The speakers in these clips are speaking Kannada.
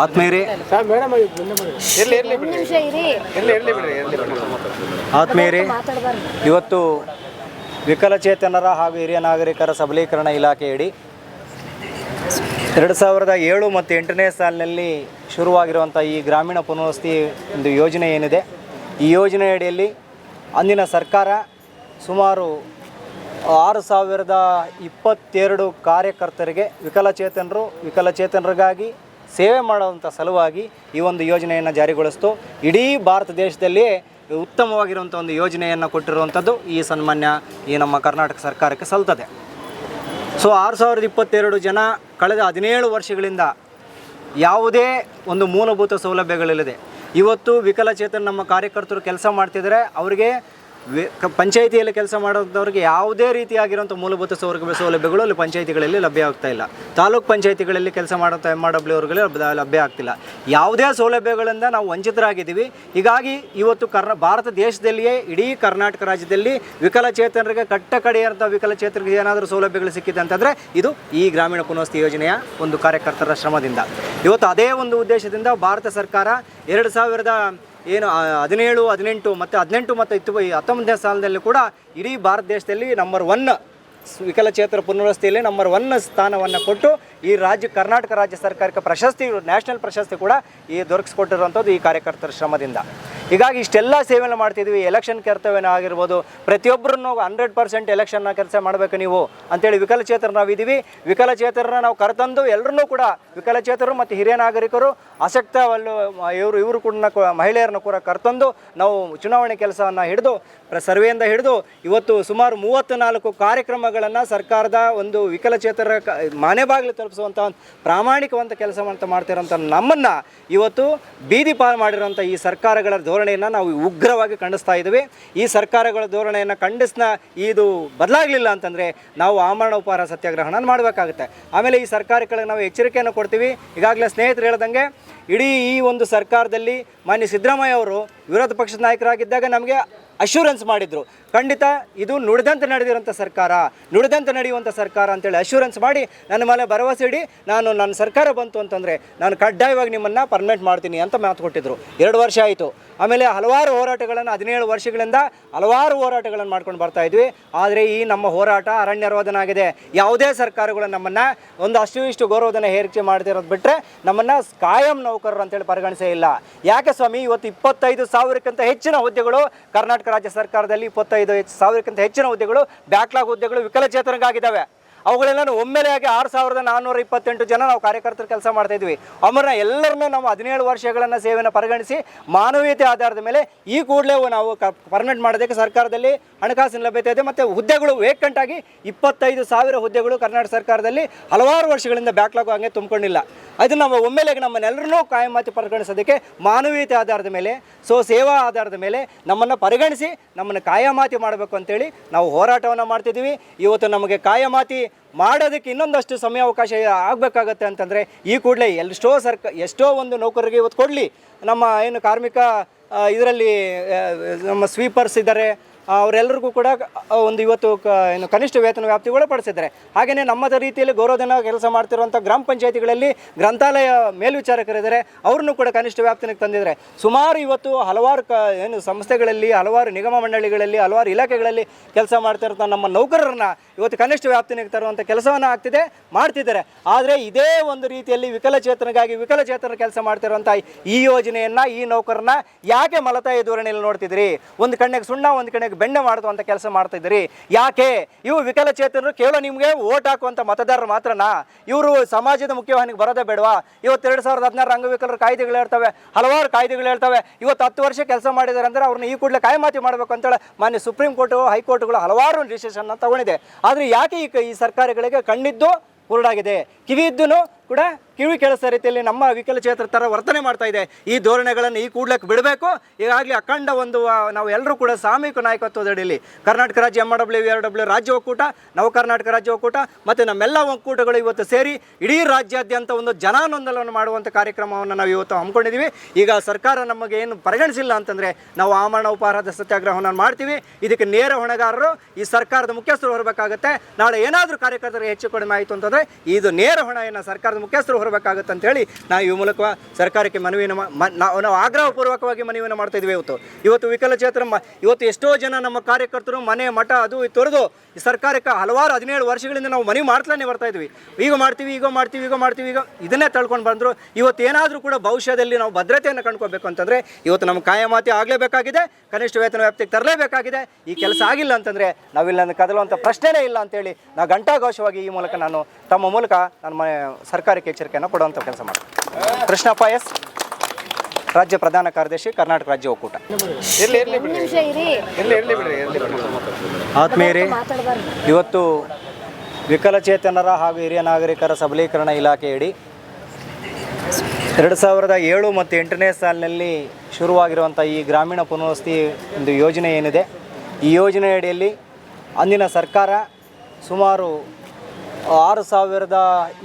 ಆತ್ಮೀಯರೇ ಮಾತಾಡಬಾರ್ದು ಇವತ್ತು ವಿಕಲಚೇತನರ ಹಾಗೂ ಹಿರಿಯ ನಾಗರಿಕರ ಸಬಲೀಕರಣ ಇಲಾಖೆಯಡಿ ಎರಡು ಸಾವಿರದ ಏಳು ಮತ್ತು ಎಂಟನೇ ಸಾಲಿನಲ್ಲಿ ಶುರುವಾಗಿರುವಂಥ ಈ ಗ್ರಾಮೀಣ ಪುನರ್ವಸತಿ ಒಂದು ಯೋಜನೆ ಏನಿದೆ ಈ ಯೋಜನೆಯಡಿಯಲ್ಲಿ ಅಂದಿನ ಸರ್ಕಾರ ಸುಮಾರು ಆರು ಸಾವಿರದ ಇಪ್ಪತ್ತೆರಡು ಕಾರ್ಯಕರ್ತರಿಗೆ ವಿಕಲಚೇತನರು ವಿಕಲಚೇತನರಿಗಾಗಿ ಸೇವೆ ಮಾಡುವಂಥ ಸಲುವಾಗಿ ಈ ಒಂದು ಯೋಜನೆಯನ್ನು ಜಾರಿಗೊಳಿಸ್ತು. ಇಡೀ ಭಾರತ ದೇಶದಲ್ಲಿಯೇ ಉತ್ತಮವಾಗಿರುವಂಥ ಒಂದು ಯೋಜನೆಯನ್ನು ಕೊಟ್ಟಿರುವಂಥದ್ದು ಈ ಸನ್ಮಾನ್ಯ ಈ ನಮ್ಮ ಕರ್ನಾಟಕ ಸರ್ಕಾರಕ್ಕೆ ಸಲ್ತದೆ. ಸೊ, ಆರು ಸಾವಿರದ ಇಪ್ಪತ್ತೆರಡು ಜನ ಕಳೆದ ಹದಿನೇಳು ವರ್ಷಗಳಿಂದ ಯಾವುದೇ ಒಂದು ಮೂಲಭೂತ ಸೌಲಭ್ಯಗಳಿಲ್ಲದೆ, ಇವತ್ತು ವಿಕಲಚೇತನ ನಮ್ಮ ಕಾರ್ಯಕರ್ತರು ಕೆಲಸ ಮಾಡ್ತಿದ್ದಾರೆ. ಅವರಿಗೆ ಪಂಚಾಯಿತಿಯಲ್ಲಿ ಕೆಲಸ ಮಾಡೋದವ್ರಿಗೆ ಯಾವುದೇ ರೀತಿಯಾಗಿರುವಂಥ ಮೂಲಭೂತ ಸೌಲಭ್ಯ ಸೌಲಭ್ಯಗಳು ಅಲ್ಲಿ ಪಂಚಾಯಿತಿಗಳಲ್ಲಿ ಲಭ್ಯ ಆಗ್ತಾ ಇಲ್ಲ. ತಾಲೂಕ್ ಪಂಚಾಯಿತಿಗಳಲ್ಲಿ ಕೆಲಸ ಮಾಡುವಂಥ ಎಂ ಆರ್ ಡಬ್ಲ್ಯೂ ಅವ್ರಿಗೆ ಲಭ್ಯ- ಲಭ್ಯ ಆಗ್ತಿಲ್ಲ. ಯಾವುದೇ ಸೌಲಭ್ಯಗಳಿಂದ ನಾವು ವಂಚಿತರಾಗಿದ್ದೀವಿ. ಹೀಗಾಗಿ ಇವತ್ತು ಕರ್ನಾ ಭಾರತ ದೇಶದಲ್ಲಿಯೇ ಇಡೀ ಕರ್ನಾಟಕ ರಾಜ್ಯದಲ್ಲಿ ವಿಕಲಚೇತನರಿಗೆ ಕಟ್ಟ ಕಡೆಯಂಥ ವಿಕಲಚೇತನರಿಗೆ ಏನಾದರೂ ಸೌಲಭ್ಯಗಳು ಸಿಕ್ಕಿದೆ ಅಂತಂದರೆ ಇದು ಈ ಗ್ರಾಮೀಣ ಪುನಸ್ತಿ ಯೋಜನೆಯ ಒಂದು ಕಾರ್ಯಕರ್ತರ ಶ್ರಮದಿಂದ. ಇವತ್ತು ಅದೇ ಒಂದು ಉದ್ದೇಶದಿಂದ ಭಾರತ ಸರ್ಕಾರ ಎರಡು ಸಾವಿರದ ಏನು ಹದಿನೇಳು, ಹದಿನೆಂಟು ಮತ್ತು ಹದಿನೆಂಟು ಮತ್ತು ಇತ್ತು ಹತ್ತೊಂಬತ್ತನೇ ಸಾಲಿನಲ್ಲಿ ಕೂಡ ಇಡೀ ಭಾರತ ದೇಶದಲ್ಲಿ ನಂಬರ್ ಒನ್ ವಿಕಲಚೇತರ ಪುನರ್ವಸತಿಯಲ್ಲಿ ನಂಬರ್ ಒನ್ ಸ್ಥಾನವನ್ನು ಕೊಟ್ಟು ಈ ರಾಜ್ಯ, ಕರ್ನಾಟಕ ರಾಜ್ಯ ಸರ್ಕಾರಕ್ಕೆ ಪ್ರಶಸ್ತಿ ನ್ಯಾಷನಲ್ ಪ್ರಶಸ್ತಿ ಕೂಡ ಈ ದೊರಕಿಸ್ಕೊಟ್ಟಿರುವಂಥದ್ದು ಈ ಕಾರ್ಯಕರ್ತರ ಶ್ರಮದಿಂದ. ಹೀಗಾಗಿ ಇಷ್ಟೆಲ್ಲ ಸೇವೆಯನ್ನು ಮಾಡ್ತಿದ್ವಿ ಎಲೆಕ್ಷನ್ ಕರ್ತವ್ಯನ ಆಗಿರ್ಬೋದು. ಪ್ರತಿಯೊಬ್ಬರನ್ನು ಹಂಡ್ರೆಡ್ ಪರ್ಸೆಂಟ್ ಎಲೆಕ್ಷನ್ನ ಕೆಲಸ ಮಾಡಬೇಕು ನೀವು ಅಂತೇಳಿ ನಾವು ನಾವಿದ್ದೀವಿ ವಿಕಲಚೇತರನ್ನ ನಾವು ಕರೆತಂದು ಎಲ್ಲರನ್ನೂ ಕೂಡ ವಿಕಲಚೇತರು ಮತ್ತು ಹಿರಿಯ ನಾಗರಿಕರು, ಆಸಕ್ತ ಇವರು ಇವರು ಕೂಡ ಮಹಿಳೆಯರನ್ನು ಕೂಡ ಕರೆತಂದು ನಾವು ಚುನಾವಣೆ ಕೆಲಸವನ್ನು ಹಿಡಿದು ಸರ್ವೆಯಿಂದ ಹಿಡಿದು ಇವತ್ತು ಸುಮಾರು ಮೂವತ್ತು ನಾಲ್ಕು ಕಾರ್ಯಕ್ರಮಗಳನ್ನು ಸರ್ಕಾರದ ಒಂದು ವಿಕಲಚೇತರ ಮನೆ ಬಾಗಿಲು ತಲುಪಿಸುವಂಥ ಒಂದು ಪ್ರಾಮಾಣಿಕವಂತ ಕೆಲಸ ಅಂತ ಮಾಡ್ತಿರೋಂಥ ನಮ್ಮನ್ನು ಇವತ್ತು ಬೀದಿ ಪಾಲು ಮಾಡಿರೋಂಥ ಈ ಸರ್ಕಾರಗಳ ಧೋರಣೆಯನ್ನು ನಾವು ಉಗ್ರವಾಗಿ ಖಂಡಿಸ್ತಾ ಇದ್ದೀವಿ. ಈ ಸರ್ಕಾರಗಳ ಧೋರಣೆಯನ್ನು ಖಂಡಿಸ್ನ ಇದು ಬದಲಾಗಲಿಲ್ಲ ಅಂತಂದರೆ ನಾವು ಆಮರಣ ಉಪಹಾರ ಸತ್ಯಾಗ್ರಹನ ಮಾಡಬೇಕಾಗುತ್ತೆ. ಆಮೇಲೆ ಈ ಸರ್ಕಾರಗಳಿಗೆ ನಾವು ಎಚ್ಚರಿಕೆಯನ್ನು ಕೊಡ್ತೀವಿ. ಈಗಾಗಲೇ ಸ್ನೇಹಿತರು ಹೇಳ್ದಂಗೆ ಇಡೀ ಈ ಒಂದು ಸರ್ಕಾರದಲ್ಲಿ ಮಾನ್ಯ ಸಿದ್ದರಾಮಯ್ಯ ಅವರು ವಿರೋಧ ಪಕ್ಷದ ನಾಯಕರಾಗಿದ್ದಾಗ ನಮಗೆ ಅಶ್ಯೂರೆನ್ಸ್ ಮಾಡಿದರು. ಖಂಡಿತ ಇದು ನುಡಿದಂತೆ ನಡೆದಿರೋಂಥ ಸರ್ಕಾರ, ನುಡಿದಂತೆ ನಡೆಯುವಂಥ ಸರ್ಕಾರ ಅಂತೇಳಿ ಅಶ್ಯೂರೆನ್ಸ್ ಮಾಡಿ ನನ್ನ ಮೇಲೆ ಭರವಸೆ ಇಡಿ, ನಾನು ನನ್ನ ಸರ್ಕಾರ ಬಂತು ಅಂತಂದರೆ ನಾನು ಕಡ್ಡಾಯವಾಗಿ ನಿಮ್ಮನ್ನು ಪರ್ಮನೆಂಟ್ ಮಾಡ್ತೀನಿ ಅಂತ ಮಾತು ಕೊಟ್ಟಿದ್ದರು ಎರಡು ವರ್ಷ ಆಯಿತು. ಆಮೇಲೆ ಹಲವಾರು ಹೋರಾಟಗಳನ್ನು ಹದಿನೇಳು ವರ್ಷಗಳಿಂದ ಹಲವಾರು ಹೋರಾಟಗಳನ್ನು ಮಾಡ್ಕೊಂಡು ಬರ್ತಾ ಇದ್ವಿ. ಆದರೆ ಈ ನಮ್ಮ ಹೋರಾಟ ಅರಣ್ಯರೋಧನ ಆಗಿದೆ ಯಾವುದೇ ಸರ್ಕಾರಗಳು ನಮ್ಮನ್ನು ಒಂದು ಅಷ್ಟು ಇಷ್ಟು ಗೌರವಧನ ಹೇರಿಕೆ ಮಾಡ್ತಿರೋದು ಬಿಟ್ಟರೆ ನಮ್ಮನ್ನು ಕಾಯಂ ನೌಕರರು ಅಂತೇಳಿ ಪರಿಗಣಿಸೇ ಇಲ್ಲ. ಯಾಕೆ ಸ್ವಾಮಿ, ಇವತ್ತು ಇಪ್ಪತ್ತೈದು ಸಾವಿರಕ್ಕಿಂತ ಹೆಚ್ಚಿನ ಹುದ್ದೆಗಳು ಕರ್ನಾಟಕ ರಾಜ್ಯ ಸರ್ಕಾರದಲ್ಲಿ ಇಪ್ಪತ್ತೈದು ಹೆಚ್ಚು ಸಾವಿರಕ್ಕಿಂತ ಹೆಚ್ಚಿನ ಹುದ್ದೆಗಳು ಬ್ಯಾಕ್ಲಾಗ್ ಹುದ್ದೆಗಳು ವಿಕಲಚೇತನಗಾಗಿದ್ದಾವೆ ಅವುಗಳೆಲ್ಲ ಒಮ್ಮೆಲೆಯಾಗಿ ಆರು ಸಾವಿರದ ನಾನ್ನೂರ ಇಪ್ಪತ್ತೆಂಟು ಜನ ನಾವು ಕಾರ್ಯಕರ್ತರು ಕೆಲಸ ಮಾಡ್ತಾ ಇದ್ವಿ. ಅವರನ್ನ ಎಲ್ಲರನ್ನೂ ನಾವು ಹದಿನೇಳು ವರ್ಷಗಳನ್ನು ಸೇವೆಯನ್ನು ಪರಿಗಣಿಸಿ ಮಾನವೀಯತೆ ಆಧಾರದ ಮೇಲೆ ಈ ಕೂಡಲೇ ನಾವು ಪರ್ಮನೆಂಟ್ ಮಾಡೋದಕ್ಕೆ ಸರ್ಕಾರದಲ್ಲಿ ಹಣಕಾಸಿನ ಲಭ್ಯತೆ ಇದೆ ಮತ್ತು ಹುದ್ದೆಗಳು ವೇಕೆಂಟ್ ಆಗಿ ಇಪ್ಪತ್ತೈದು ಸಾವಿರ ಹುದ್ದೆಗಳು ಕರ್ನಾಟಕ ಸರ್ಕಾರದಲ್ಲಿ ಹಲವಾರು ವರ್ಷಗಳಿಂದ ಬ್ಯಾಕ್ಲಾಗ್ ಹಂಗೆ ತುಂಬಿಕೊಂಡಿಲ್ಲ. ಅದು ನಾವು ಒಮ್ಮೆಲೆಗೆ ನಮ್ಮನ್ನೆಲ್ಲರನ್ನೂ ಕಾಯಮಾತಿ ಪರಿಗಣಿಸೋದಕ್ಕೆ ಮಾನವೀಯತೆ ಆಧಾರದ ಮೇಲೆ, ಸೊ ಸೇವಾ ಆಧಾರದ ಮೇಲೆ ನಮ್ಮನ್ನು ಪರಿಗಣಿಸಿ ನಮ್ಮನ್ನು ಕಾಯಮಾತಿ ಮಾಡಬೇಕು ಅಂತೇಳಿ ನಾವು ಹೋರಾಟವನ್ನು ಮಾಡ್ತಿದ್ದೀವಿ. ಇವತ್ತು ನಮಗೆ ಕಾಯಮಾತಿ ಮಾಡೋದಕ್ಕೆ ಇನ್ನೊಂದಷ್ಟು ಸಮಯಾವಕಾಶ ಆಗಬೇಕಾಗತ್ತೆ ಅಂತಂದರೆ ಈ ಕೂಡಲೇ ಎಷ್ಟೋ ಸರ್ಕ ಎಷ್ಟೋ ಒಂದು ನೌಕರರಿಗೆ ಇವತ್ತು ಕೊಡಲಿ. ನಮ್ಮ ಏನು ಕಾರ್ಮಿಕ ಇದರಲ್ಲಿ ನಮ್ಮ ಸ್ವೀಪರ್ಸ್ ಇದ್ದಾರೆ. ಅವರೆಲ್ಲರಿಗೂ ಕೂಡ ಒಂದು ಇವತ್ತು ಕ ಏನು ಕನಿಷ್ಠ ವೇತನ ವ್ಯಾಪ್ತಿ ಒಳಪಡಿಸಿದ್ದಾರೆ ಹಾಗೆಯೇ ನಮ್ಮದ ರೀತಿಯಲ್ಲಿ ಗೌರವಧನ ಕೆಲಸ ಮಾಡ್ತಿರುವಂಥ ಗ್ರಾಮ ಪಂಚಾಯತಿಗಳಲ್ಲಿ ಗ್ರಂಥಾಲಯ ಮೇಲ್ವಿಚಾರಕರಿದ್ದಾರೆ. ಅವ್ರನ್ನೂ ಕೂಡ ಕನಿಷ್ಠ ವ್ಯಾಪ್ತಿನಿಗೆ ತಂದಿದ್ದಾರೆ. ಸುಮಾರು ಇವತ್ತು ಹಲವಾರು ಕ, ಏನು ಸಂಸ್ಥೆಗಳಲ್ಲಿ, ಹಲವಾರು ನಿಗಮ ಮಂಡಳಿಗಳಲ್ಲಿ, ಹಲವಾರು ಇಲಾಖೆಗಳಲ್ಲಿ ಕೆಲಸ ಮಾಡ್ತಿರೋಂಥ ನಮ್ಮ ನೌಕರರನ್ನ ಇವತ್ತು ಕನಿಷ್ಠ ವ್ಯಾಪ್ತಿನಿಗೆ ತರುವಂಥ ಕೆಲಸವನ್ನು ಆಗ್ತಿದೆ, ಮಾಡ್ತಿದ್ದಾರೆ. ಆದರೆ ಇದೇ ಒಂದು ರೀತಿಯಲ್ಲಿ ವಿಕಲಚೇತನಗಾಗಿ ವಿಕಲಚೇತನ ಕೆಲಸ ಮಾಡ್ತಿರುವಂಥ ಈ ಯೋಜನೆಯನ್ನು, ಈ ನೌಕರನ್ನ ಯಾಕೆ ಮಲತಾಯಿ ಧೋರಣೆಯಲ್ಲಿ ನೋಡ್ತಿದ್ರಿ ಒಂದು ಕಣ್ಣಿಗೆ ಸುಣ್ಣ, ಒಂದು ಕಣ್ಣಿಗೆ ಬೆಣ್ಣೆ ಮಾಡುವಂಥ ಕೆಲಸ ಮಾಡ್ತಿದ್ದೀರಿ ಯಾಕೆ? ಇವು ವಿಕಲಚೇತನರು ಕೇವಲ ನಿಮಗೆ ಓಟ್ ಹಾಕುವಂಥ ಮತದಾರರು ಮಾತ್ರನಾ? ಇವರು ಸಮಾಜದ ಮುಖ್ಯವಾಹಿನಿಗೆ ಬರೋದೇ ಬೇಡವಾ? ಇವತ್ತು ಎರಡು ಸಾವಿರದ ಹದಿನಾರು ಅಂಗವಿಕಲರ ಕಾಯ್ದೆಗಳು ಹೇಳ್ತವೆ, ಹಲವಾರು ಕಾಯ್ದೆಗಳು ಹೇಳ್ತವೆ. ಇವತ್ತು ಹತ್ತು ವರ್ಷ ಕೆಲಸ ಮಾಡಿದ್ದಾರೆ ಅಂದರೆ ಅವ್ರನ್ನ ಈ ಕೂಡಲೇ ಕಾಯಮಾತಿ ಮಾಡಬೇಕು ಅಂತೇಳಿ ಮಾನ್ಯ ಸುಪ್ರೀಂ ಕೋರ್ಟು, ಹೈಕೋರ್ಟ್ಗಳು ಹಲವಾರು ಡಿಸಿಷನ್ನ ತಗೊಂಡಿದೆ. ಆದರೆ ಯಾಕೆ ಈ ಸರ್ಕಾರಗಳಿಗೆ ಕಣ್ಣಿದ್ದು ಕುರುಡಾಗಿದೆ? ಕಿವಿ ಇದ್ದು ಕೂಡ ಕಿವಿ ಕೆಲಸ ರೀತಿಯಲ್ಲಿ ನಮ್ಮ ವಿಕಲಚೇತರ ಥರ ವರ್ತನೆ ಮಾಡ್ತಾ ಇದೆ. ಈ ಧೋರಣೆಗಳನ್ನು ಈ ಕೂಡ್ಲಕ್ಕೆ ಬಿಡಬೇಕು. ಈಗಾಗಲೇ ಅಖಂಡ ಒಂದು ನಾವು ಎಲ್ಲರೂ ಕೂಡ ಸಾಮೂಹಿಕ ನಾಯಕತ್ವದ ಅಡಿಯಲ್ಲಿ ಕರ್ನಾಟಕ ರಾಜ್ಯ ಎಂ ಡಬ್ಲ್ಯೂ ಆರ್, ಡಬ್ಲ್ಯೂ ರಾಜ್ಯ ಒಕ್ಕೂಟ, ನವ ಕರ್ನಾಟಕ ರಾಜ್ಯ ಒಕ್ಕೂಟ, ಮತ್ತು ನಮ್ಮೆಲ್ಲ ಒಕ್ಕೂಟಗಳು ಇವತ್ತು ಸೇರಿ ಇಡೀ ರಾಜ್ಯಾದ್ಯಂತ ಒಂದು ಜನಾನೊಂದಲವನ್ನು ಮಾಡುವಂಥ ಕಾರ್ಯಕ್ರಮವನ್ನು ನಾವು ಇವತ್ತು ಹಮ್ಮಿಕೊಂಡಿದ್ದೀವಿ. ಈಗ ಸರ್ಕಾರ ನಮಗೆ ಏನು ಪರಿಗಣಿಸಿಲ್ಲ ಅಂತಂದರೆ ನಾವು ಆಮರಣ ಉಪಹಾರದ ಸತ್ಯಾಗ್ರಹವನ್ನು ಮಾಡ್ತೀವಿ. ಇದಕ್ಕೆ ನೇರ ಹೊಣೆಗಾರರು ಈ ಸರ್ಕಾರದ ಮುಖ್ಯಸ್ಥರು ಹೊರಬೇಕಾಗುತ್ತೆ. ನಾಳೆ ಏನಾದರೂ ಕಾರ್ಯಕರ್ತರಿಗೆ ಹೆಚ್ಚು ಕಡಿಮೆ ಆಯಿತು ಅಂತಂದರೆ, ಇದು ನೇರ ಹೊಣೆಯನ್ನು ಸರ್ಕಾರದ ಮುಖ್ಯಸ್ಥರು ಹೊರಬೇಕಾಗುತ್ತೆ ಅಂತೇಳಿ ನಾವು ಈ ಮೂಲಕ ಸರ್ಕಾರಕ್ಕೆ ಮನವಿಯನ್ನು ನಾವು ನಾವು ಆಗ್ರಹಪೂರ್ವಕವಾಗಿ ಮನವಿಯನ್ನು ಮಾಡ್ತಾ ಇದ್ವಿ ಇವತ್ತು. ಇವತ್ತು ವಿಕಲಚೇತನ ಮ- ಇವತ್ತು ಎಷ್ಟೋ ಜನ ನಮ್ಮ ಕಾರ್ಯಕರ್ತರು ಮನೆ, ಮಠ ಅದು ತೊರೆದು ಸರ್ಕಾರಕ್ಕೆ ಹಲವಾರು ಹದಿನೇಳು ವರ್ಷಗಳಿಂದ ನಾವು ಮನವಿ ಮಾಡ್ತಾನೆ ಬರ್ತಾ ಇದ್ವಿ. ಈಗ ಮಾಡ್ತೀವಿ ಈಗ ಮಾಡ್ತೀವಿ ಈಗ ಮಾಡ್ತೀವಿ, ಈಗ ಇದನ್ನೇ ತಳ್ಕೊಂಡು ಬಂದರು. ಇವತ್ತು ಏನಾದರೂ ಕೂಡ ಭವಿಷ್ಯದಲ್ಲಿ ನಾವು ಭದ್ರತೆಯನ್ನು ಕಂಡ್ಕೋಬೇಕು ಅಂತಂದರೆ ಇವತ್ತು ನಮ್ಮ ಕಾಯಮಾತಿ ಆಗಲೇಬೇಕಾಗಿದೆ, ಕನಿಷ್ಠ ವೇತನ ವ್ಯಾಪ್ತಿಗೆ ತರಲೇಬೇಕಾಗಿದೆ. ಈ ಕೆಲಸ ಆಗಿಲ್ಲ ಅಂತಂದರೆ ನಾವಿಲ್ಲ ಕದಲುವಂಥ ಪ್ರಶ್ನೆನೇ ಇಲ್ಲ ಅಂತೇಳಿ ನಾವು ಘಂಟಾಘೋಷವಾಗಿ ಈ ಮೂಲಕ ನಾನು ತಮ್ಮ ಮೂಲಕ ನನ್ನ ಸರ್ಕಾರಕ್ಕೆ ಸರ್ಕಾರಕ್ಕೆ ಎಚ್ಚರಿಕೆಯನ್ನು ಕೊಡುವಂಥ ಕೆಲಸ ಮಾಡ್ತಾರೆ. ಕೃಷ್ಣಪ್ಪ ಎಸ್. ರಾಜ್ಯ ಪ್ರಧಾನ ಕಾರ್ಯದರ್ಶಿ ಕರ್ನಾಟಕ ರಾಜ್ಯ ಒಕ್ಕೂಟ. ಇರ್ಲಿ ಇರ್ಲಿ ಬಿಡ್ರಿ. ನಿಮಿಷ ಇರಿ. ಇರ್ಲಿ ಇರ್ಲಿ ಬಿಡ್ರಿ ಇರ್ಲಿ ಬಿಡ್ರಿ. ಆತ್ಮೀಯರೇ ಇವತ್ತು ವಿಕಲಚೇತನರ ಹಾಗೂ ಹಿರಿಯ ನಾಗರಿಕರ ಸಬಲೀಕರಣ ಇಲಾಖೆಯಡಿ ಎರಡು ಸಾವಿರದ ಏಳು ಮತ್ತು ಎಂಟನೇ ಸಾಲಿನಲ್ಲಿ ಶುರುವಾಗಿರುವಂಥ ಈ ಗ್ರಾಮೀಣ ಪುನರ್ವಸತಿ ಒಂದು ಯೋಜನೆ ಏನಿದೆ? ಈ ಯೋಜನೆ ಅಡಿಯಲ್ಲಿ ಅಂದಿನ ಸರ್ಕಾರ ಸುಮಾರು ಆರು ಸಾವಿರದ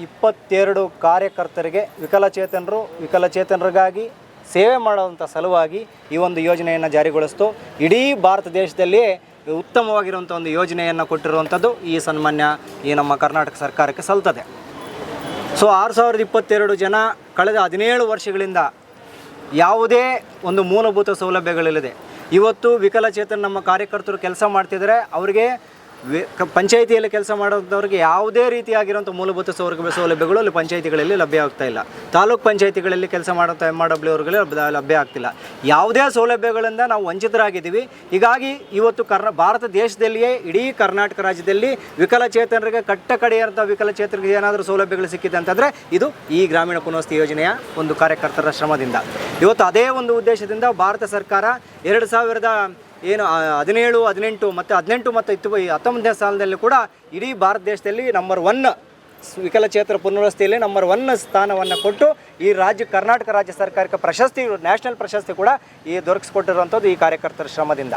ಇಪ್ಪತ್ತೆರಡು ಕಾರ್ಯಕರ್ತರಿಗೆ ವಿಕಲಚೇತನರು, ವಿಕಲಚೇತನರಿಗಾಗಿ ಸೇವೆ ಮಾಡುವಂಥ ಸಲುವಾಗಿ ಈ ಒಂದು ಯೋಜನೆಯನ್ನು ಜಾರಿಗೊಳಿಸ್ತು. ಇಡೀ ಭಾರತ ದೇಶದಲ್ಲಿಯೇ ಉತ್ತಮವಾಗಿರುವಂಥ ಒಂದು ಯೋಜನೆಯನ್ನು ಕೊಟ್ಟಿರುವಂಥದ್ದು ಈ ಸನ್ಮಾನ್ಯ ಈ ನಮ್ಮ ಕರ್ನಾಟಕ ಸರ್ಕಾರಕ್ಕೆ ಸಲ್ತದೆ ಸೊ, ಆರು ಸಾವಿರದ ಇಪ್ಪತ್ತೆರಡು ಜನ ಕಳೆದ ಹದಿನೇಳು ವರ್ಷಗಳಿಂದ ಯಾವುದೇ ಒಂದು ಮೂಲಭೂತ ಸೌಲಭ್ಯಗಳಿಲ್ಲದೆ, ಇವತ್ತು ವಿಕಲಚೇತನ ನಮ್ಮ ಕಾರ್ಯಕರ್ತರು ಕೆಲಸ ಮಾಡ್ತಿದ್ದಾರೆ. ಅವರಿಗೆ ಪಂಚಾಯಿತಿಯಲ್ಲಿ ಕೆಲಸ ಮಾಡೋದವ್ರಿಗೆ ಯಾವುದೇ ರೀತಿಯಾಗಿರುವಂಥ ಮೂಲಭೂತ ಸೌಲಭ್ಯ ಸೌಲಭ್ಯಗಳು ಅಲ್ಲಿ ಪಂಚಾಯಿತಿಗಳಲ್ಲಿ ಲಭ್ಯ ಆಗ್ತಾ ಇಲ್ಲ. ತಾಲೂಕ್ ಪಂಚಾಯಿತಿಗಳಲ್ಲಿ ಕೆಲಸ ಮಾಡುವಂಥ ಎಂ ಆರ್ ಡಬ್ಲ್ಯೂ ಅವ್ರಿಗೆ ಲಭ್ಯ- ಆಗ್ತಿಲ್ಲ. ಯಾವುದೇ ಸೌಲಭ್ಯಗಳಿಂದ ನಾವು ವಂಚಿತರಾಗಿದ್ದೀವಿ. ಹೀಗಾಗಿ ಇವತ್ತು ಕರ್ನ ಭಾರತ ದೇಶದಲ್ಲಿಯೇ, ಇಡೀ ಕರ್ನಾಟಕ ರಾಜ್ಯದಲ್ಲಿ ವಿಕಲಚೇತನರಿಗೆ, ಕಟ್ಟ ಕಡೆಯಂಥ ವಿಕಲಚೇತನರಿಗೆ ಏನಾದರೂ ಸೌಲಭ್ಯಗಳು ಸಿಕ್ಕಿದೆ ಅಂತಂದರೆ ಇದು ಈ ಗ್ರಾಮೀಣ ಪುನರ್ವಸತಿ ಯೋಜನೆಯ ಒಂದು ಕಾರ್ಯಕರ್ತರ ಶ್ರಮದಿಂದ. ಇವತ್ತು ಅದೇ ಒಂದು ಉದ್ದೇಶದಿಂದ ಭಾರತ ಸರ್ಕಾರ ಎರಡು ಸಾವಿರದ ಏನು ಹದಿನೇಳು, ಹದಿನೆಂಟು ಮತ್ತು ಹದಿನೆಂಟು ಮತ್ತು ಇತ್ತು ಹತ್ತೊಂಬತ್ತನೇ ಸಾಲದಲ್ಲಿ ಕೂಡ ಇಡೀ ಭಾರತ ದೇಶದಲ್ಲಿ ನಂಬರ್ ಒನ್ ವಿಕಲಚೇತರ ಪುನರ್ವಸತಿಯಲ್ಲಿ ನಂಬರ್ ಒನ್ ಸ್ಥಾನವನ್ನು ಕೊಟ್ಟು ಈ ರಾಜ್ಯ, ಕರ್ನಾಟಕ ರಾಜ್ಯ ಸರ್ಕಾರಕ್ಕೆ ಪ್ರಶಸ್ತಿ ನ್ಯಾಷನಲ್ ಪ್ರಶಸ್ತಿ ಕೂಡ ಈ ದೊರಕಿಸ್ಕೊಟ್ಟಿರುವಂಥದ್ದು ಈ ಕಾರ್ಯಕರ್ತರ ಶ್ರಮದಿಂದ.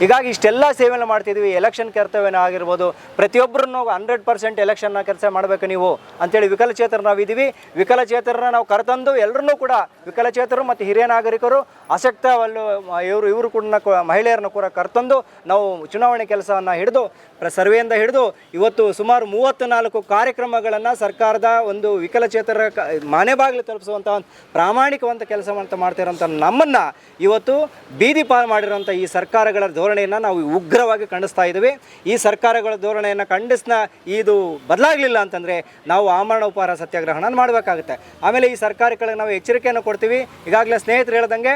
ಹೀಗಾಗಿ ಇಷ್ಟೆಲ್ಲ ಸೇವೆಯನ್ನು ಮಾಡ್ತಿದ್ದೀವಿ. ಎಲೆಕ್ಷನ್ ಕರ್ತವ್ಯನ ಆಗಿರ್ಬೋದು. ಪ್ರತಿಯೊಬ್ಬರನ್ನು ಹಂಡ್ರೆಡ್ ಪರ್ಸೆಂಟ್ ಎಲೆಕ್ಷನ್ನ ಕೆಲಸ ಮಾಡಬೇಕು ನೀವು ಅಂತೇಳಿ ನಾವು ನಾವಿದ್ದೀವಿ. ವಿಕಲಚೇತರನ್ನ ನಾವು ಕರೆತಂದು ಎಲ್ಲರನ್ನೂ ಕೂಡ ವಿಕಲಚೇತರು ಮತ್ತು ಹಿರಿಯ ನಾಗರಿಕರು ಆಸಕ್ತ ಇವರು ಇವರು ಕೂಡ ಮಹಿಳೆಯರನ್ನು ಕೂಡ ಕರೆತಂದು ನಾವು ಚುನಾವಣೆ ಕೆಲಸವನ್ನು ಹಿಡಿದು ಸರ್ವೆಯಿಂದ ಹಿಡಿದು ಇವತ್ತು ಸುಮಾರು ಮೂವತ್ತು ನಾಲ್ಕು ಕಾರ್ಯಕ್ರಮಗಳನ್ನು ಸರ್ಕಾರದ ಒಂದು ವಿಕಲಚೇತರ ಕ, ಮನೆ ಬಾಗಿಲು ತಲುಪಿಸುವಂಥ ಒಂದು ಪ್ರಾಮಾಣಿಕವಂತ ಕೆಲಸವಂತ ಮಾಡ್ತಿರೋಂಥ ನಮ್ಮನ್ನು ಇವತ್ತು ಬೀದಿ ಪಾಲು ಮಾಡಿರೋಂಥ ಈ ಸರ್ಕಾರಗಳ ಧೋರಣೆಯನ್ನು ನಾವು ಉಗ್ರವಾಗಿ ಖಂಡಿಸ್ತಾ ಇದ್ದೀವಿ. ಈ ಸರ್ಕಾರಗಳ ಧೋರಣೆಯನ್ನು ಖಂಡಿಸ್ನ ಇದು ಬದಲಾಗಲಿಲ್ಲ ಅಂತಂದರೆ ನಾವು ಆಮರಣ ಉಪಹಾರ ಸತ್ಯಾಗ್ರಹಣ ಮಾಡಬೇಕಾಗುತ್ತೆ. ಆಮೇಲೆ ಈ ಸರ್ಕಾರಗಳಿಗೆ ನಾವು ಎಚ್ಚರಿಕೆಯನ್ನು ಕೊಡ್ತೀವಿ. ಈಗಾಗಲೇ ಸ್ನೇಹಿತರು ಹೇಳ್ದಂಗೆ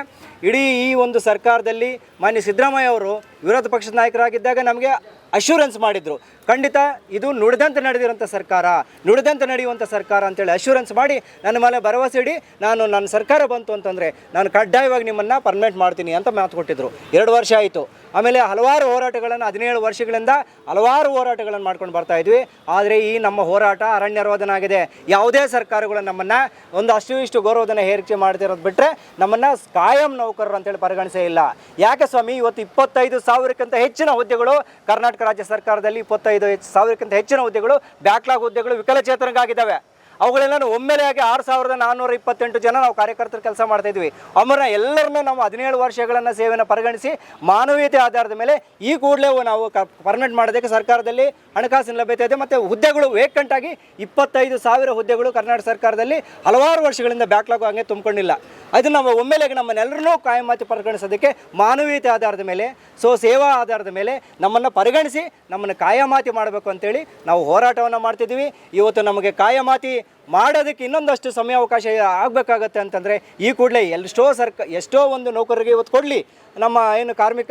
ಇಡೀ ಈ ಒಂದು ಸರ್ಕಾರದಲ್ಲಿ ಮಾನ್ಯ ಸಿದ್ದರಾಮಯ್ಯ ಅವರು ವಿರೋಧ ಪಕ್ಷದ ನಾಯಕರಾಗಿದ್ದಾಗ ನಮಗೆ ಅಶ್ಯೂರೆನ್ಸ್ ಮಾಡಿದರು. ಖಂಡಿತ ಇದು ನುಡಿದಂತೆ ನಡೆದಿರುವಂಥ ಸರ್ಕಾರ, ನುಡಿದಂತೆ ನಡೆಯುವಂಥ ಸರ್ಕಾರ ಅಂತೇಳಿ ಅಶ್ಯೂರೆನ್ಸ್ ಮಾಡಿ ನನ್ನ ಮೇಲೆ ಭರವಸೆ ಇಡಿ, ನಾನು ನನ್ನ ಸರ್ಕಾರ ಬಂತು ಅಂತಂದರೆ ನಾನು ಕಡ್ಡಾಯವಾಗಿ ನಿಮ್ಮನ್ನು ಪರ್ಮನೆಂಟ್ ಮಾಡ್ತೀನಿ ಅಂತ ಮಾತು ಕೊಟ್ಟಿದ್ದರು ಎರಡು ವರ್ಷ ಆಯಿತು. ಆಮೇಲೆ ಹಲವಾರು ಹೋರಾಟಗಳನ್ನು ಹದಿನೇಳು ವರ್ಷಗಳಿಂದ ಹಲವಾರು ಹೋರಾಟಗಳನ್ನು ಮಾಡ್ಕೊಂಡು ಬರ್ತಾ ಇದ್ವಿ. ಆದರೆ ಈ ನಮ್ಮ ಹೋರಾಟ ಅರಣ್ಯ ರೋಧನ ಆಗಿದೆ ಯಾವುದೇ ಸರ್ಕಾರಗಳು ನಮ್ಮನ್ನು ಒಂದು ಅಷ್ಟು ಇಷ್ಟು ಗೌರವಧನ ಹೇರಿಕೆ ಮಾಡ್ತಿರೋದು ಬಿಟ್ಟರೆ ನಮ್ಮನ್ನು ಕಾಯಂ ನೌಕರರು ಅಂತೇಳಿ ಪರಿಗಣಿಸೇ ಇಲ್ಲ. ಯಾಕೆ ಸ್ವಾಮಿ? ಇವತ್ತು ಇಪ್ಪತ್ತೈದು ಸಾವಿರಕ್ಕಿಂತ ಹೆಚ್ಚಿನ ಹುದ್ದೆಗಳು ಕರ್ನಾಟಕ ರಾಜ್ಯ ಸರ್ಕಾರದಲ್ಲಿ ಇಪ್ಪತ್ತೈದು ಸಾವಿರಕ್ಕಿಂತ ಹೆಚ್ಚಿನ ಹುದ್ದೆಗಳು, ಬ್ಯಾಕ್ಲಾಗ್ ಹುದ್ದೆಗಳು ವಿಕಲಚೇತನಗಾಗಿದ್ದಾವೆ ಅವುಗಳೆಲ್ಲ ಒಮ್ಮೆಲೆಯಾಗಿ ಆರು ಸಾವಿರದ ನಾನ್ನೂರ ಇಪ್ಪತ್ತೆಂಟು ಜನ ನಾವು ಕಾರ್ಯಕರ್ತರು ಕೆಲಸ ಮಾಡ್ತಾ ಇದ್ವಿ. ಅವರನ್ನ ಎಲ್ಲರನ್ನೂ ನಾವು ಹದಿನೇಳು ವರ್ಷಗಳನ್ನು ಸೇವೆಯನ್ನು ಪರಿಗಣಿಸಿ ಮಾನವೀಯತೆ ಆಧಾರದ ಮೇಲೆ ಈ ಕೂಡಲೇ ನಾವು ಪರ್ಮನೆಂಟ್ ಮಾಡೋದಕ್ಕೆ ಸರ್ಕಾರದಲ್ಲಿ ಹಣಕಾಸಿನ ಲಭ್ಯತೆ ಇದೆ ಮತ್ತು ಹುದ್ದೆಗಳು ವೇಕೆಂಟ್ ಆಗಿ ಇಪ್ಪತ್ತೈದು ಸಾವಿರ ಹುದ್ದೆಗಳು ಕರ್ನಾಟಕ ಸರ್ಕಾರದಲ್ಲಿ ಹಲವಾರು ವರ್ಷಗಳಿಂದ ಬ್ಯಾಕ್ಲಾಗ್ ಹಾಗೆ ತುಂಬಿಕೊಂಡಿಲ್ಲ. ಅದು ನಾವು ಒಮ್ಮೆಲೆಗೆ ನಮ್ಮನ್ನೆಲ್ಲರನ್ನೂ ಕಾಯಮಾತಿ ಪರಿಗಣಿಸೋದಕ್ಕೆ ಮಾನವೀಯತೆ ಆಧಾರದ ಮೇಲೆ, ಸೊ ಸೇವಾ ಆಧಾರದ ಮೇಲೆ ನಮ್ಮನ್ನು ಪರಿಗಣಿಸಿ ನಮ್ಮನ್ನು ಕಾಯಮಾತಿ ಮಾಡಬೇಕು ಅಂತೇಳಿ ನಾವು ಹೋರಾಟವನ್ನು ಮಾಡ್ತಿದ್ದೀವಿ. ಇವತ್ತು ನಮಗೆ ಕಾಯಮಾತಿ ಮಾಡೋದಕ್ಕೆ ಇನ್ನೊಂದಷ್ಟು ಸಮಯಾವಕಾಶ ಆಗಬೇಕಾಗತ್ತೆ ಅಂತಂದರೆ ಈ ಕೂಡಲೇ ಎಷ್ಟೋ ಸರ್ಕ, ಎಷ್ಟೋ ಒಂದು ನೌಕರರಿಗೆ ಇವತ್ತು ಕೊಡಲಿ. ನಮ್ಮ ಏನು ಕಾರ್ಮಿಕ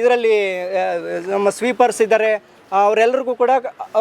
ಇದರಲ್ಲಿ ನಮ್ಮ ಸ್ವೀಪರ್ಸ್ ಇದ್ದಾರೆ ಅವರೆಲ್ಲರಿಗೂ ಕೂಡ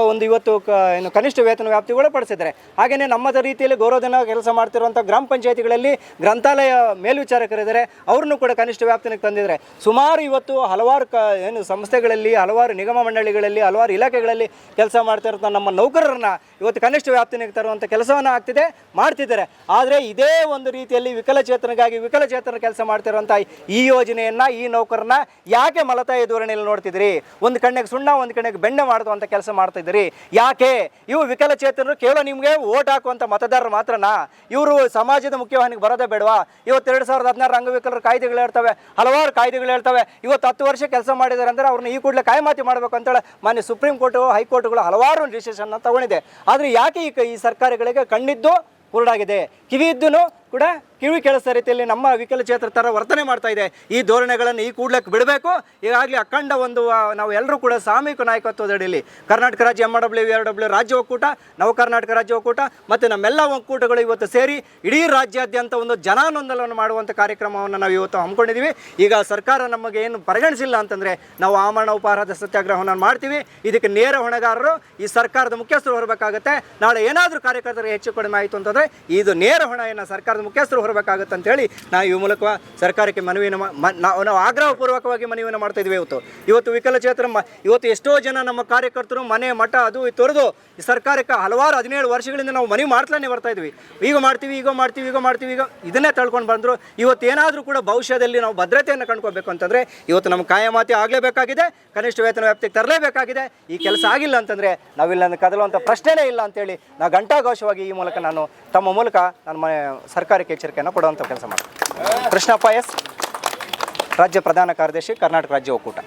ಒಂದು ಇವತ್ತು, ಕ, ಏನು ಕನಿಷ್ಠ ವೇತನ ವ್ಯಾಪ್ತಿ ಒಳಪಡಿಸಿದ್ದಾರೆ ಹಾಗೆಯೇ ನಮ್ಮದ ರೀತಿಯಲ್ಲಿ ಗೌರವಧನ ಕೆಲಸ ಮಾಡ್ತಿರುವಂಥ ಗ್ರಾಮ ಪಂಚಾಯತಿಗಳಲ್ಲಿ ಗ್ರಂಥಾಲಯ ಮೇಲ್ವಿಚಾರಕರಿದ್ದಾರೆ. ಅವ್ರನ್ನೂ ಕೂಡ ಕನಿಷ್ಠ ವ್ಯಾಪ್ತಿನಿಗೆ ತಂದಿದ್ದಾರೆ. ಸುಮಾರು ಇವತ್ತು ಹಲವಾರು ಕ, ಏನು ಸಂಸ್ಥೆಗಳಲ್ಲಿ, ಹಲವಾರು ನಿಗಮ ಮಂಡಳಿಗಳಲ್ಲಿ, ಹಲವಾರು ಇಲಾಖೆಗಳಲ್ಲಿ ಕೆಲಸ ಮಾಡ್ತಿರುವಂಥ ನಮ್ಮ ನೌಕರರನ್ನ ಇವತ್ತು ಕನಿಷ್ಠ ವ್ಯಾಪ್ತಿನಿಗೆ ತರುವಂಥ ಕೆಲಸವನ್ನು ಆಗ್ತಿದೆ, ಮಾಡ್ತಿದ್ದಾರೆ. ಆದರೆ ಇದೇ ಒಂದು ರೀತಿಯಲ್ಲಿ ವಿಕಲಚೇತನಗಾಗಿ ವಿಕಲಚೇತನ ಕೆಲಸ ಮಾಡ್ತಿರುವಂಥ ಈ ಯೋಜನೆಯನ್ನು, ಈ ನೌಕರನ್ನ ಯಾಕೆ ಮಲತಾಯಿ ಧೋರಣೆಯಲ್ಲಿ ನೋಡ್ತಿದ್ರಿ ಒಂದು ಕಣ್ಣಿಗೆ ಸುಣ್ಣ, ಒಂದು ಕಣ್ಣಿಗೆ ಸರ್ಕಾರಕ್ಕೆ ಬೆಣ್ಣೆ ಮಾಡುವಂಥ ಕೆಲಸ ಮಾಡ್ತಾ ಇದ್ದೀರಿ? ಯಾಕೆ? ಇವು ವಿಕಲಚೇತನರು ಕೇವಲ ನಿಮಗೆ ಓಟ್ ಹಾಕುವಂಥ ಮತದಾರರು ಮಾತ್ರನಾ? ಇವರು ಸಮಾಜದ ಮುಖ್ಯವಾಹಿನಿಗೆ ಬರೋದೇ ಬೇಡವಾ? ಇವತ್ತು ಎರಡು ಸಾವಿರದ ಹದಿನಾರು ಅಂಗವಿಕಲರ ಕಾಯ್ದೆಗಳು ಹೇಳ್ತವೆ, ಹಲವಾರು ಕಾಯ್ದೆಗಳು ಹೇಳ್ತವೆ. ಇವತ್ತು ಹತ್ತು ವರ್ಷ ಕೆಲಸ ಮಾಡಿದ್ದಾರೆ ಅಂದರೆ ಅವ್ರನ್ನ ಈ ಕೂಡಲೇ ಕಾಯಮಾತಿ ಮಾಡಬೇಕು ಅಂತೇಳಿ ಮಾನ್ಯ ಸುಪ್ರೀಂ ಕೋರ್ಟು, ಹೈಕೋರ್ಟ್ಗಳು ಹಲವಾರು ಡಿಸಿಷನ್ನ ತಗೊಂಡಿದೆ. ಆದರೆ ಯಾಕೆ ಈ ಸರ್ಕಾರಗಳಿಗೆ ಕಣ್ಣಿದ್ದು ಕುರುಡಾಗಿದೆ? ಕಿವಿ ಇದ್ದೂ ಕೂಡ ಕಿವಿ ಕೆಲಸ ರೀತಿಯಲ್ಲಿ ನಮ್ಮ ವಿಕಲಚೇತರ ಥರ ವರ್ತನೆ ಮಾಡ್ತಾ ಇದೆ. ಈ ಧೋರಣೆಗಳನ್ನು ಈ ಕೂಡ್ಲಕ್ಕೆ ಬಿಡಬೇಕು. ಈಗಾಗಲೇ ಅಖಂಡ ಒಂದು ನಾವು ಎಲ್ಲರೂ ಕೂಡ ಸಾಮೂಹಿಕ ನಾಯಕತ್ವದಡಿಯಲ್ಲಿ ಕರ್ನಾಟಕ ರಾಜ್ಯ ಎಂ ಡಬ್ಲ್ಯೂ ಆರ್ ರಾಜ್ಯ ಒಕ್ಕೂಟ, ನವ ಕರ್ನಾಟಕ ರಾಜ್ಯ ಒಕ್ಕೂಟ ಮತ್ತು ನಮ್ಮೆಲ್ಲ ಒಕ್ಕೂಟಗಳು ಇವತ್ತು ಸೇರಿ ಇಡೀ ರಾಜ್ಯಾದ್ಯಂತ ಒಂದು ಜನಾನೊಂದಲವನ್ನು ಮಾಡುವಂಥ ಕಾರ್ಯಕ್ರಮವನ್ನು ನಾವು ಇವತ್ತು ಹಮ್ಮಿಕೊಂಡಿದ್ದೀವಿ. ಈಗ ಸರ್ಕಾರ ನಮಗೆ ಏನು ಪರಿಗಣಿಸಿಲ್ಲ ಅಂತಂದರೆ ನಾವು ಆಮರಣ ಉಪಹಾರದ ಸತ್ಯಾಗ್ರಹವನ್ನು ಮಾಡ್ತೀವಿ. ಇದಕ್ಕೆ ನೇರ ಹೊಣೆಗಾರರು ಈ ಸರ್ಕಾರದ ಮುಖ್ಯಸ್ಥರು ಹೊರಬೇಕಾಗುತ್ತೆ. ನಾಳೆ ಏನಾದರೂ ಕಾರ್ಯಕರ್ತರು ಹೆಚ್ಚು ಕಡಿಮೆ ಆಯಿತು ಅಂತಂದರೆ ಇದು ನೇರ ಹೊಣೆಯನ್ನು ಸರ್ಕಾರದ ಮುಖ್ಯಸ್ಥರು ಹೊರಬೇಕಾಗುತ್ತೆ ಅಂತೇಳಿ ನಾವು ಈ ಮೂಲಕ ಸರ್ಕಾರಕ್ಕೆ ಮನವಿಯನ್ನು ನಾವು ನಾವು ಆಗ್ರಹಪೂರ್ವಕವಾಗಿ ಮನವಿಯನ್ನು ಮಾಡ್ತಾ ಇದ್ದೀವಿ ಇವತ್ತು. ಇವತ್ತು ಮ- ಇವತ್ತು ಎಷ್ಟೋ ಜನ ನಮ್ಮ ಕಾರ್ಯಕರ್ತರು ಮನೆ, ಮಠ ಅದು ತೊರೆದು ಸರ್ಕಾರಕ್ಕೆ ಹಲವಾರು ಹದಿನೇಳು ವರ್ಷಗಳಿಂದ ನಾವು ಮನವಿ ಮಾಡ್ತಾನೆ ಬರ್ತಾ ಇದ್ವಿ. ಈಗ ಮಾಡ್ತೀವಿ ಈಗ ಮಾಡ್ತೀವಿ ಈಗ ಮಾಡ್ತೀವಿ, ಈಗ ಇದನ್ನೇ ತಳ್ಕೊಂಡು ಬಂದರು. ಇವತ್ತು ಏನಾದರೂ ಕೂಡ ಭವಿಷ್ಯದಲ್ಲಿ ನಾವು ಭದ್ರತೆಯನ್ನು ಕಂಡ್ಕೋಬೇಕು ಅಂತಂದರೆ ಇವತ್ತು ನಮ್ಮ ಕಾಯಮಾತಿ ಆಗಲೇಬೇಕಾಗಿದೆ, ಕನಿಷ್ಠ ವೇತನ ವ್ಯಾಪ್ತಿಗೆ ತರಲೇಬೇಕಾಗಿದೆ. ಈ ಕೆಲಸ ಆಗಿಲ್ಲ ಅಂತಂದರೆ ನಾವಿಲ್ಲ ಕದಲುವಂಥ ಪ್ರಶ್ನೆನೇ ಇಲ್ಲ ಅಂತೇಳಿ ನಾ ಘಂಟಾಘೋಷವಾಗಿ ಈ ಮೂಲಕ ನಾನು ತಮ್ಮ ಮೂಲಕ ನನ್ನ ಮನೆ ಸರ್ಕಾರಕ್ಕೆ ಎಚ್ಚರಿಕೆಯನ್ನು ಕೊಡುವಂಥ ಕೆಲಸ ಮಾಡ್ತಾರೆ. ಕೃಷ್ಣಪ್ಪ ಎಸ್ ರಾಜ್ಯ ಪ್ರಧಾನ ಕಾರ್ಯದರ್ಶಿ ಕರ್ನಾಟಕ ರಾಜ್ಯ ಒಕ್ಕೂಟ.